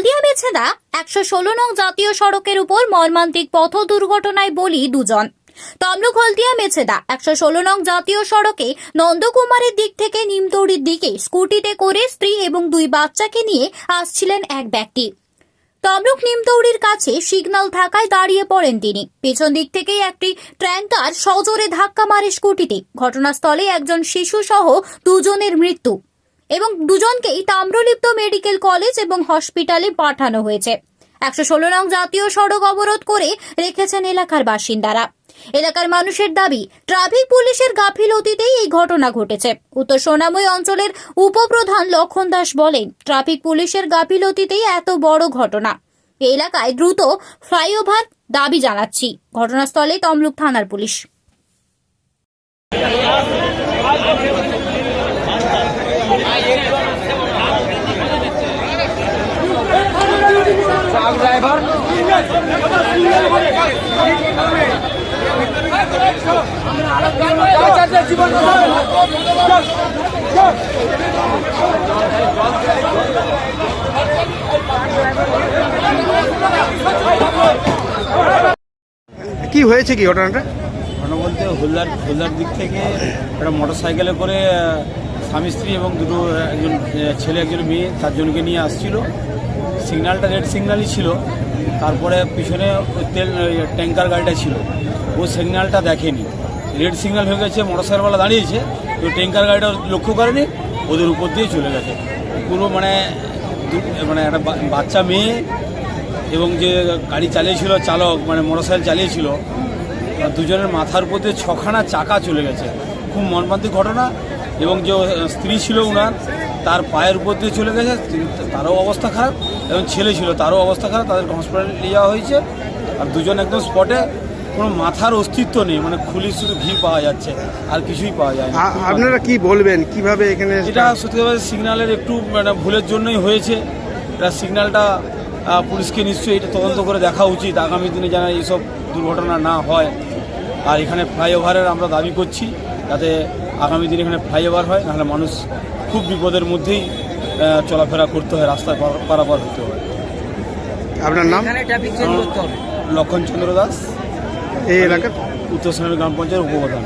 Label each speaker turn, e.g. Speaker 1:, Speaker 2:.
Speaker 1: হলদিয়া মেছেদা একশো ষোলো নং জাতীয় সড়কের উপর মর্মান্তিক পথ দুর্ঘটনায় বলি দুজন। তমলুক হলদিয়া মেছেদা একশো ষোলো নং জাতীয় সড়কে নন্দকুমারের দিক থেকে নিমতৌড়ির দিকে স্কুটিতে করে স্ত্রী এবং দুই বাচ্চাকে নিয়ে আসছিলেন এক ব্যক্তি। তমলুক নিমতৌড়ির কাছে সিগন্যাল থাকায় দাঁড়িয়ে পড়েন তিনি। পেছন দিক থেকেই একটি ট্র্যাঙ্কার সজোরে ধাক্কা মারে স্কুটিতে। ঘটনাস্থলে একজন শিশু সহ দুজনের মৃত্যু। এবং দুজনকেই তাম্রলিপ্ত মেডিকেল কলেজ এবং হসপিটালে পাঠানো হয়েছে। একশো ষোলো নং জাতীয় সড়ক অবরোধ করে রেখেছেন এলাকার বাসিন্দারা। এলাকার মানুষের দাবি, ট্রাফিক পুলিশের গাফিলতিতেই এই ঘটনা ঘটেছে। উত্তর সোনাময় অঞ্চলের উপপ্রধান লক্ষণ দাস বলেন, ট্রাফিক পুলিশের গাফিলতিতেই এত বড় ঘটনা। এলাকায় দ্রুত ফ্লাইওভার দাবি জানাচ্ছি। ঘটনাস্থলে তমলুক থানার পুলিশ।
Speaker 2: কি হয়েছে কি ঘটনাটা?
Speaker 3: ঘটনা বলতে হলদার হলদার দিক থেকে একটা মোটর সাইকেলে করে স্বামী স্ত্রী এবং দুটো একজন ছেলে একজন মেয়ে, চারজনকে নিয়ে আসছিল। সিগন্যালটা রেড সিগন্যালই ছিল। তারপরে পিছনে তেল ট্যাঙ্কার গাড়িটা ছিল। ও সিগন্যালটা দেখেনি। রেড সিগন্যাল হয়ে গেছে মোটর সাইকেলওয়ালা দাঁড়িয়েছে তো ট্যাঙ্কার গাড়িটা লক্ষ্য করেনি, ওদের উপর দিয়ে চলে গেছে। পুরো মানে মানে একটা বাচ্চা মেয়ে এবং যে গাড়ি চালিয়েছিল চালক মানে মোটরসাইকেল চালিয়েছিল, আর দুজনের মাথার উপর দিয়ে ছখানা চাকা চলে গেছে। খুব মর্মান্তিক ঘটনা এবং যে স্ত্রী ছিল উনার তার পায়ের উপর দিয়ে চলে গেছে তারও অবস্থা খারাপ এবং ছেলে ছিল তারও অবস্থা খারাপ তাদেরকে হসপিটালে নিয়ে যাওয়া হয়েছে। আর দুজন একদম স্পটে কোনো মাথার অস্তিত্ব নেই মানে খুলি শুধু ঘি পাওয়া যাচ্ছে আর কিছুই পাওয়া যায় না
Speaker 2: আপনারা কি বলবেন? কীভাবে এখানে
Speaker 3: এটা সত্যি সিগন্যালের একটু মানে ভুলের জন্যই হয়েছে। এটা সিগন্যালটা পুলিশকে নিশ্চয়ই এটা তদন্ত করে দেখা উচিত। আগামী দিনে যেন এইসব দুর্ঘটনা না হয়। আর এখানে ফ্লাইওভারের আমরা দাবি করছি যাতে আগামী দিনে এখানে ফ্লাইওভার হয় নাহলে মানুষ খুব বিপদের মধ্যেই চলাফেরা করতে হয় রাস্তা পারাপার হতে হয়।
Speaker 2: আপনার নাম?
Speaker 3: লক্ষণ চন্দ্র দাস।
Speaker 2: এই এলাকার?
Speaker 3: উত্তর সেনার গ্রাম পঞ্চায়েত উপপ্রধান।